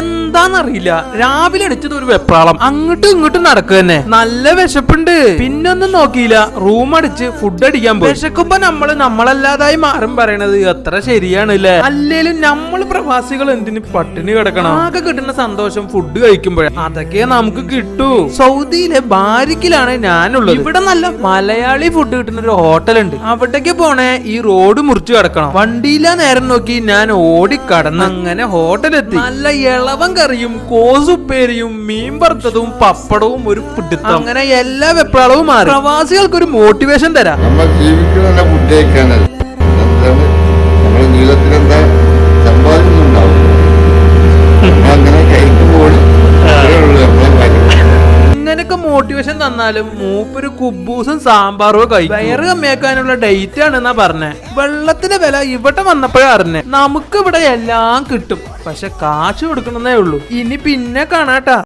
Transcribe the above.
എന്താന്നറിയില്ല. രാവിലെ അടിച്ചത് ഒരു വെപ്രാളം. അങ്ങോട്ടും ഇങ്ങോട്ടും നടക്കുക തന്നെ. നല്ല വിശപ്പുണ്ട്. പിന്നൊന്നും നോക്കിയില്ല. റൂം അടിച്ച് ഫുഡ് അടിക്കാൻ പോയി. വിശക്കുമ്പോ നമ്മൾ നമ്മളല്ലാതായി മാറും പറയണത്. എത്ര ശരിയാണ് അല്ലെ അല്ലേലും നമ്മൾ പ്രവാസികൾ എന്തിന് പട്ടിണി കിടക്കണം? ആകെ കിട്ടുന്ന സന്തോഷം ഫുഡ് കഴിക്കുമ്പോഴേ. അതൊക്കെ നമുക്ക് കിട്ടൂ. സൗദിയിലെ ബാരിക്കിലാണ് ഞാനുള്ളത്. ഇവിടെ നല്ല മലയാളി ഫുഡ് കിട്ടുന്ന ഒരു ഹോട്ടൽ ഉണ്ട്. അവിടേക്ക് പോണേ ഈ റോഡ് മുറിച്ച് കിടക്കണം. വണ്ടിയില്ല നേരം നോക്കി ഞാൻ ഓടി കടന്ന് അങ്ങനെ ഹോട്ടലെത്തി നല്ല ഇളവൻ കറിയും കോസുപ്പേരിയും മീൻ വറുത്തതും പപ്പടവും ഒരു പിടുത്തം. അങ്ങനെ എല്ലാ വെപ്രാളവും മാറി. പ്രവാസികൾക്ക് ഒരു മോട്ടിവേഷൻ തരാം. നമ്മൾ ഫുഡ് കഴിക്കാനല്ല? ഇങ്ങനൊക്കെ മോട്ടിവേഷൻ തന്നാലും മൂപ്പൊരു കുബൂസും സാമ്പാറും കഴിക്കും. വയറ് കമ്മിയാക്കാനുള്ള ഡേറ്റ് ആണെന്നാ പറഞ്ഞേ. വെള്ളത്തിന്റെ വില ഇവിടെ വന്നപ്പോഴേ അറിഞ്ഞേ. നമുക്ക് ഇവിടെ എല്ലാം കിട്ടും. പക്ഷെ കാശ് കൊടുക്കണമെന്നേ ഉള്ളൂ. ഇനി പിന്നെ കാണാട്ടാ.